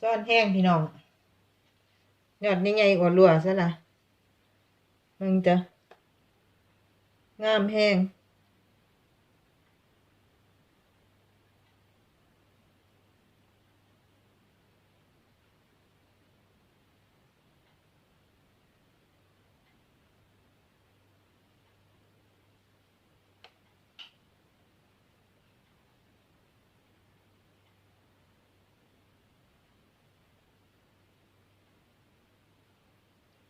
ซ่อนแห้งพี่น้องยอดใหญ่ๆกว่ารัวซะละมึงจะงามแห้ง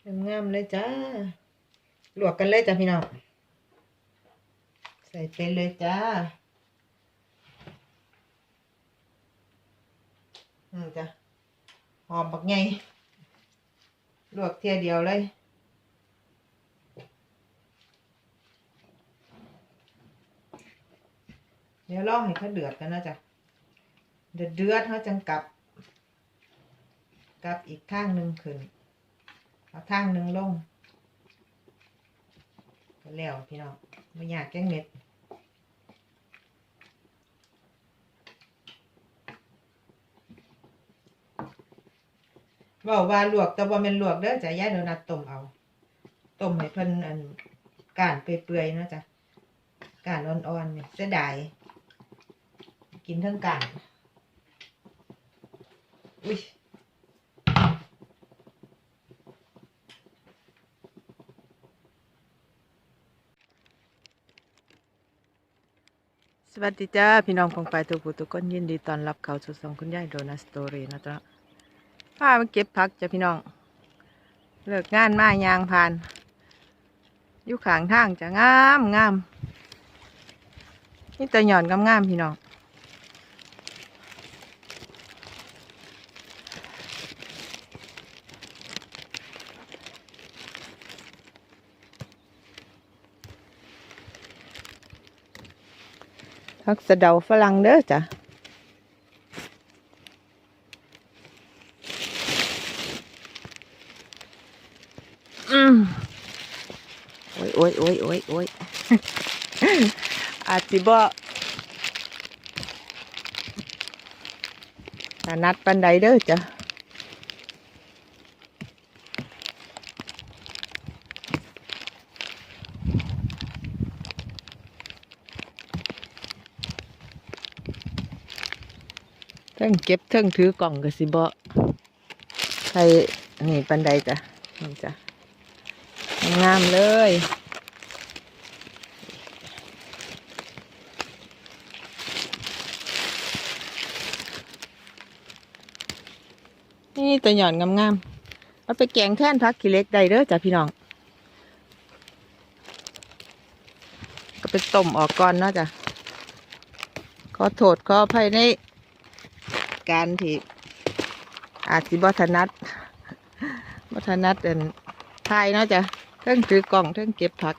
งามๆเลยจ้าลวกกันเลยจ้ะพี่น้อง ใส่ไปเลยจ้าอืมจ้ะหอมบักไงลวกเทียเดียวเลยเดี๋ยวรอให้เขาเดือดกันนะจ๊ะเดือดเดือดเขาจังกลับ กลับอีกข้างหนึ่งขึ้น เอาทางหนึ่งลงแล้วพี่น้องไม่อยากแกงเม็ดบอกว่าลวกแต่ว่าเป็นลวกเด้อจ้ะย่าโดนัทต้มเอาต้มให้เพิ่นอันก้านเปื่อยๆเนะจ้ะก้านอ่อนๆเนี่ยเสียดายกินทั้งก้านอุ้ย สวัสดีจ้าพี่น้องคงไปตัวผู้ตัวก้นยินดีตอนรับเขาสู่สองคุณยายโดนัสสตอรี่นะจ๊ะพามาเก็บผักจ้ะพี่น้อง เลิกงานมายางผ่าน อยู่ขางทางจะงามงามนี่แต่หย่อนงามงามพี่น้อง ผักสะเดาฝรั่งเด้อจ้ะอืมโอ้ยโอ้ยโอ้ยโอ้ยโอ้ยอาจสิบ่ถนัดปันใดเด้อจ้ะ เทิงเก็บเทิงถือกล่องก็สิบ่ใครนี่ปันใดจ้ะนี่จ้ะงามเลยนี่ตัวหย่อนงามๆเอาไปแกงแท่นพักขี้เล็กได้เด้อจ้ะพี่น้อง ก็ไปต้มออกก่อนเนาะจ้ะขอโทษขออภัยใน การที่อาจสิบถนัดบถนัดเดินทายเนาะจ้ะเทิงถือกล่องเทิงเก็บผัก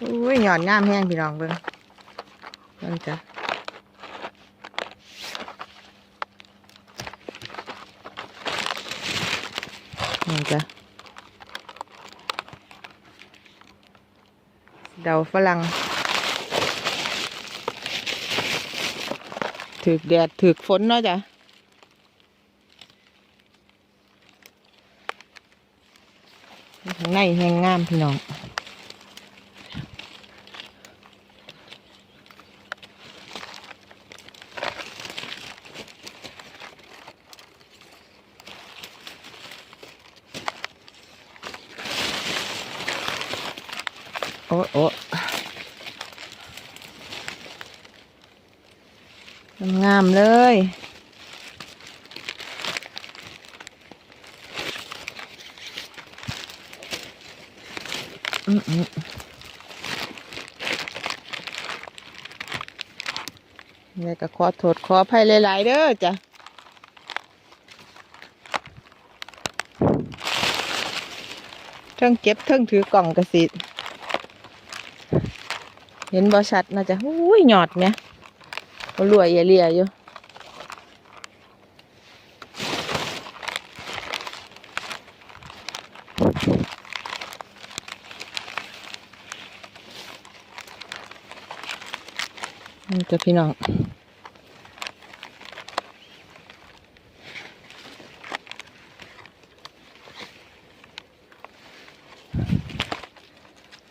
อุ้ยหย่อนง่ามแห้งพี่น้องเบิ่งเบิ่งจ้ะนี่จ้ะเดาฝรั่ง ถือกแดดถือกฝนเนาะจ้ะข้างในแห้งงามพี่น้องโอ้โอ้ งามเลย อืมอืมนี่ก็ขอโทษขออภัยหลายๆเด้อจ้ะเทิงเก็บเทิงถือกล่องกระสิ เห็นบ่ชัดนะจ๊ะอุ้ยหยอดเนี่ย มันรวยเอเรียอยู่นี่จะพี่น้อง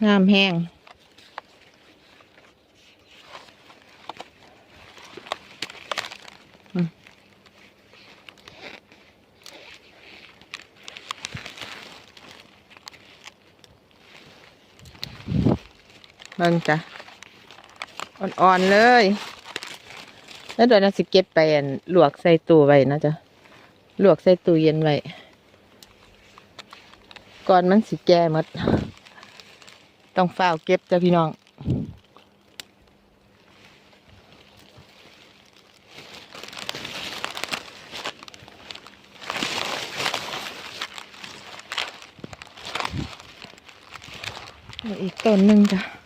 งามแห้ง เบิ่งจ้ะอ่อนๆเลย แล้วเดี๋ยวน่าสิเก็บไปลวกใส่ตู้ไว้นะจ๊ะลวกใส่ตู้เย็นไว้ก่อนมันสิแก่หมด ต้องฝ้าเก็บจ้ะพี่น้องอีกต้นหนึ่งจ้ะ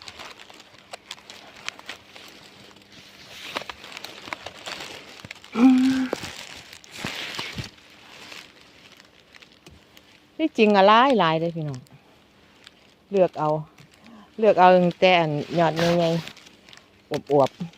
จริงอะหลายหลายเลยพี่น้องเลือกเอา เลือกเอาตั้งแต่อันยอดใหญ่ๆอวบๆ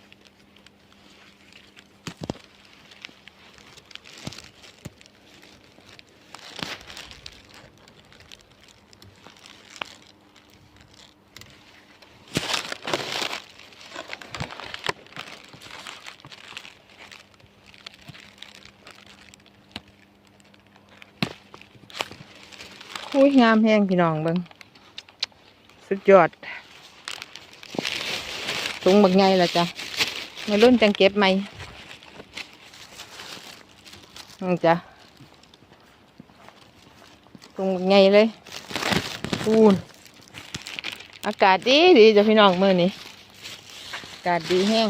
ยงามแห้งพี่น้องเบิงสุดยอดถุงบักไงล่ะจ้ะมารุ่นจังเก็บไหมนี่จ้ะถุงบักไงเลยอูนอากาศดีดีจ้ะพี่น้องเมื่อนี้อากาศดีแห้ง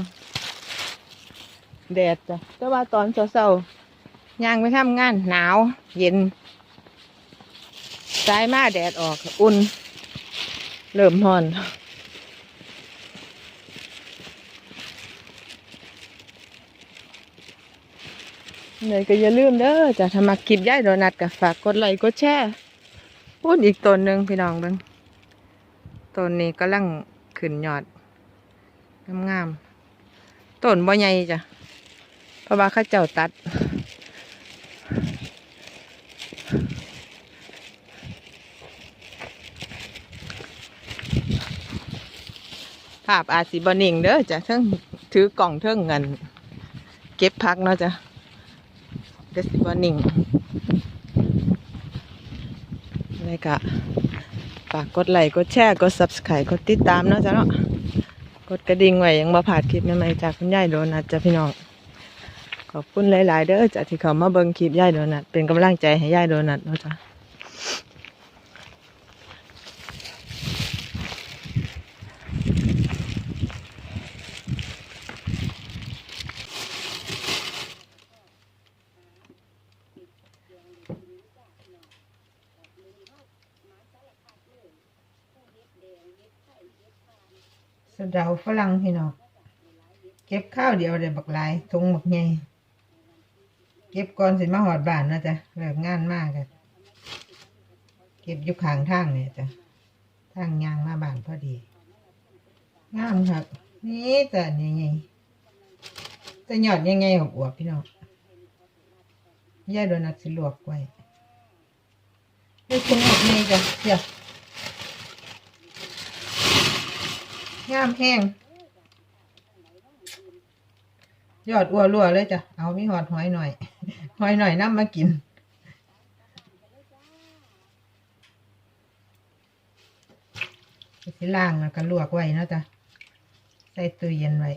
แดดจ้ะแต่ว่าตอนเช้าๆย่างไปทำงานหนาว เย็น สายมาแดดออกอุ่น เริ่มฮอนเลยก็อย่าลืมเด้อจะทำมาคลิปย่ายโดนัทกับฝากกดไลค์กดแชร์พูดอีกต้นหนึ่งพี่น้องเบิงต้นนี้กำลังขึ้นยอดงามๆต้นบ่ใหญ่จ้ะเพราะว่าข้าเจ้าตัด ภาพอาสิบนิ่งเด้อจ้ะเทิงถือกล่องเทิงเงิน เก็บพักเนาะจ้ะเดสิบนิ่งอะไรกะฝากกดไลค์กดแชร์กด subscribe กดติดตามเนาะจ้ะเนาะกดกระดิ่งไว้ยังบ่ผาดคลิปใหม่ๆจากคุณยายโดนัทจ้ะพี่น้องขอบคุณหลาย ๆ เด้อจ้ะที่เขามาเบิ่งคลิปยายโดนัทเป็นกำลังใจให้ยายโดนัทเนาะจ้ะ เดาฝรั่งพี่น้องเก็บข้าวเดียวเดี๋ยวบักหลายทงบักใหญ่เก็บก่อนสิมาหอดบ้านนะจ้ะเลิกงานมากกันเก็บอยู่ข้างทางเนี่ยจ้ะทางยางมาบ้านพอดีงามครับนี่แต่ใหญ่ๆแต่หยอดยังไงของอวบพี่น้องย่าโดนัทสิลวกไว้ให้คุณหมดนี่จ้ะเดี๋ยว งามแห้งยอดอ้วรัวเลยจ้ะ เอามีหอดหอยหน่อย หอยหน่อยน้ำมากิน สิล่างแล้วก็ลวกไว้นะจ้ะใส่ตู้เย็นไว้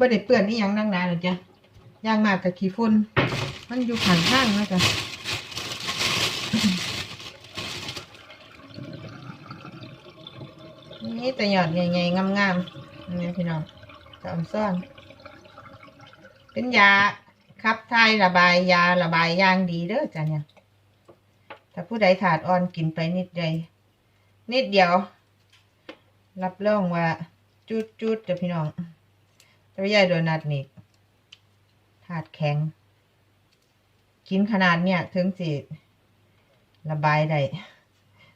มันก็ไม่ได้เปื้อนนี่ยังนั่งนานหรอกจ้ะย่างมากกับขี้ฝุ่นมันอยู่ข้างข้างแล้วจ้ะนี่แต่หยอดใหญ่ๆงามๆนี่พี่น้องจอมซ่อน เป็นยาขับถ่ายระบายยาระบายย่างดีเด้อจ้ะเนี่ยถ้าผู้ใดถาดอ่อนกินไปนิดใดนิดเดียว รับรองว่าจุดๆจ้ะพี่น้อง แต่ว่ายายโดนัทนี่ถาดแข็ง กินขนาดเนี้ยถึงสิระบายได้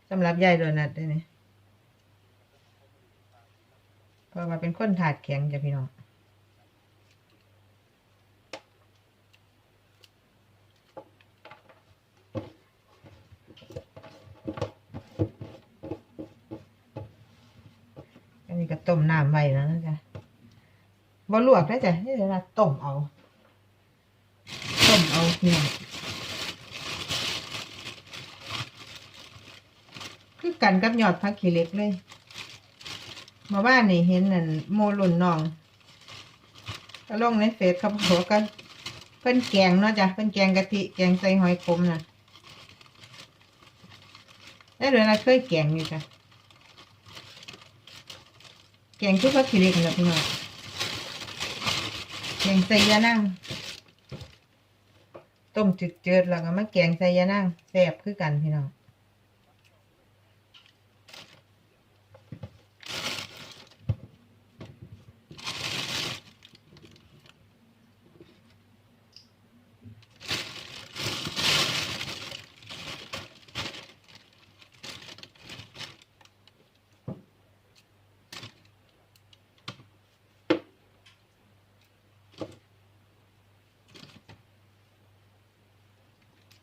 สำหรับยายโดนัทด้วยนี่เพราะว่าเป็นคนถาดแข็งจ้ะพี่น้องอันนี้ก็ต้มน้ำไว้แล้วนะจ๊ะ บ่ลวกได้จ้ะนี่เดี๋ยวเราต้มเอา ต้มเอาเนี่ยคือกันกับยอดผักขี้เล็กเลยมาบ้านนี่เห็นนั่นโมลุ่นน้องก็ลงในเฟซเขาบอกว่าก็เพิ่นแกงเนาะจ้ะเพิ่นแกงกะทิแกงใส่หอยขมน่ะแล้วเดี๋ยวเราเคยแกงอยู่จ้ะแกงชุบผักขี้เล็กนะพี่น้อง แกงใส่ยานั่งต้มจืดๆแล้วก็มาแกงใส่ยานั่งแซ่บคือกันพี่น้อง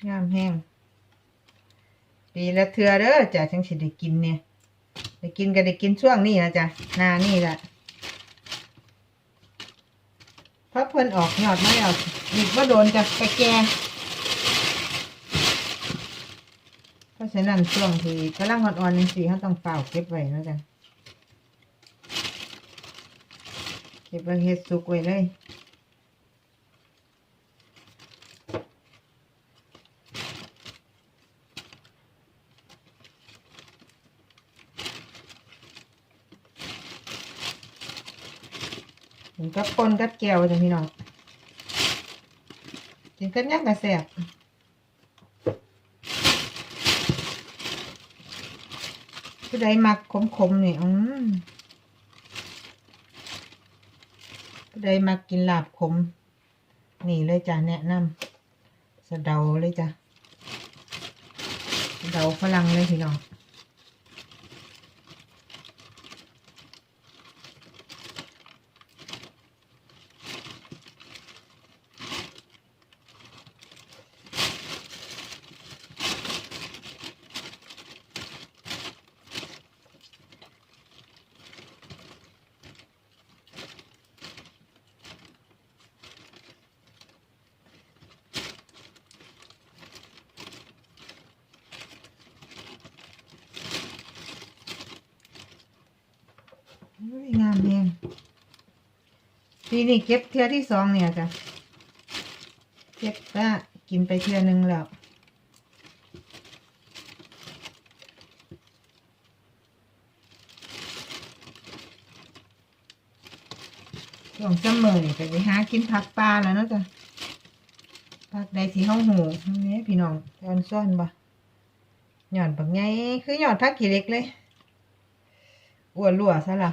งามแห้งปีละเทือเด้อจ้ะจังสิได้กินเนี่ยได้กินก็ได้กินช่วงนี้นะจ้ะหนานี่แหละพระเพิ่นออกยอดไมาแล้วอีกว่าโดนจะไปแก่เพราะฉะนั้นช่วงที่กำลังอ่อนๆนี่สิเขาต้องเฝ้าเก็บไว้นะจ๊ะเก็บไว้เฮ็ดสุกไว้เลย กินกับปนกับแก้วจ้ะพี่น้องกินกับหยังกระแสบผู้ใดมักขมๆนี่อืมผู้ใดมักกินลาบขม นี่เลยจ้ะแนะนำสะเดาเลยจ้ะเดาฝรั่งเลยพี่น้อง งามแฮงปีนี้เก็บเทือที่สองเนี่ยจ้ะเก็บก็กินไปเทือหนึ่งแล้วช่วงซัมเมอร์นี่ก็ไปหากินผักปลาแล้วเนาะจ้ะผักใดที่ห้องหูนี่พี่น้องตอนซ่อนบ่หย่อนบักไงคือหย่อนผักขี้เล็กเลยอ้วนรั่วซะล่ะ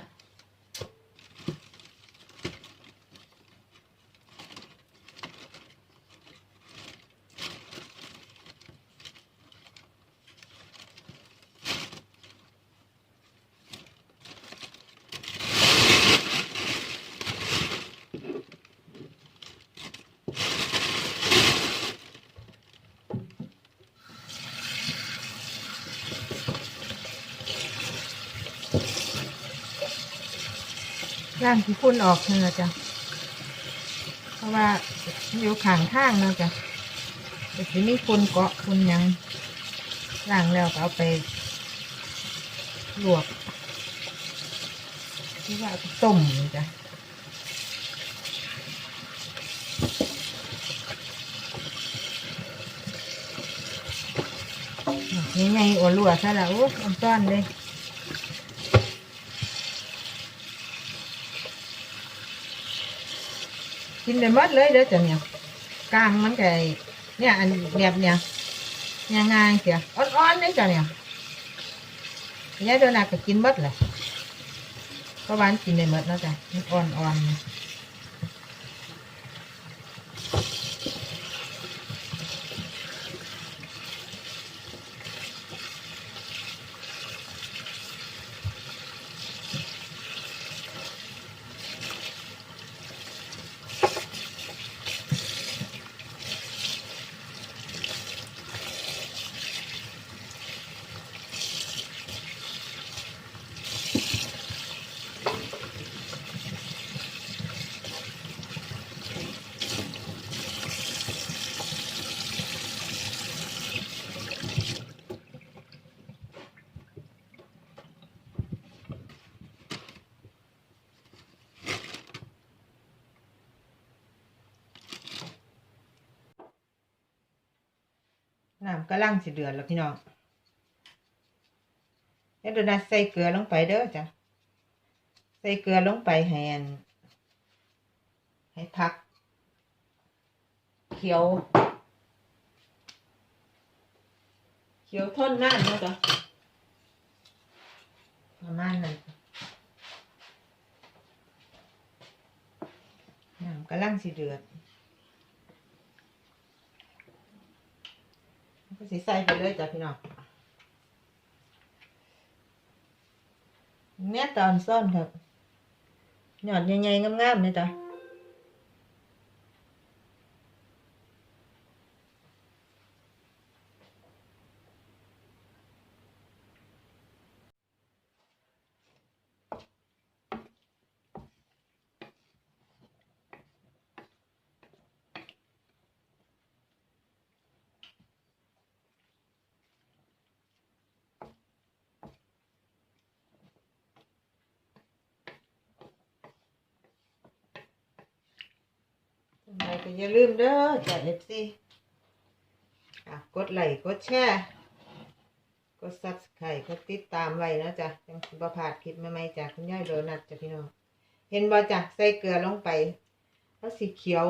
างที่พุ่นออกนั่นแหละจ้ะเพราะว่าอยู่ข้างข้างเนาะจ้ะแต่ที่มีฝุ่นเกาะฝุ่นยังล้างแล้วก็เอาไปลวกที่ว่าต้มนี่จ้ะยังไงอ้วนรัวซะละโอ้อันต้อนเลย กินได้หมดเลยเด้อจ้ะเนี่ยกลางมันไก่เนี่ยอันแบบเนี่ยเนี่ยง่ายเสียอ่อนๆนี่จ้ะเนี่ยยายโดนัทก็กินหมดเลยเพราะวานกินได้หมดแล้วจ้ะอ่อนๆำ กำลังสิเดือดแล้วพี่น้องแล้วโดนัทใส่เกลือลงไปเด้อจ้ะใส่เกลือลงไปให้อันให้พักเขียวเขียวทนนานนาะจ้ะประมาณนั้นน้ำกำลังสิเดือด สิใส่ไปเลยจ้ะพี่น้องเนี่ยตอนซ่อนครับหยอดใหญ่ๆงามๆเลยจ้ะ ก็อย่าลืมเด้อจ้ะเอฟซีกดไลค์กดแชร์กดซับสไครต์กดติดตามไว้นะจ๊ะจังสิบ่พาดคลิปใหม่ๆจากคุณย่ายโดนัทจ้ะพี่น้อง เห็นบ่จ้ะใส่เกลือลงไปแล้วสีเขียว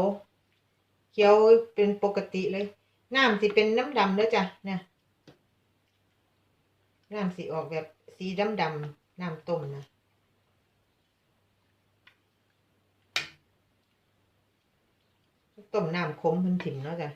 เขียวเป็นปกติเลย น้ำสิเป็นน้ำดำเด้อจ้ะเนี่ยน้ำสีออกแบบสีดำดำน้ำต้มนะ ต้มน้ำขมพิ่นถิ่มเนาะจ้ะ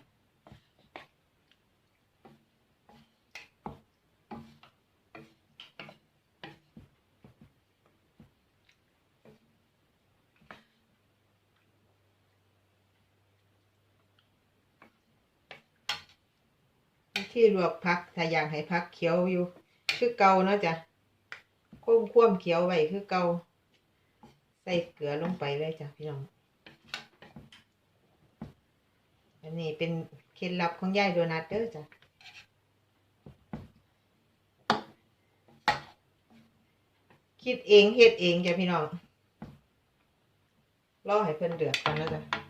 ที่ลวกพักถ้าอยากให้พักเขียวอยู่ คือเกาเนาะจ้ะคว่ำคว่ำเขียวไว้คือเกาใส่เกลือลงไปเลยจ้ะพี่น้อง อั นี่เป็นเคล็ดลับของยายโดนัทเด้อจ้ะคิดเองเฮ็ดเองจ้ะพี่น้องรอให้เพิ่นเดือดกันแล้วจ้ะ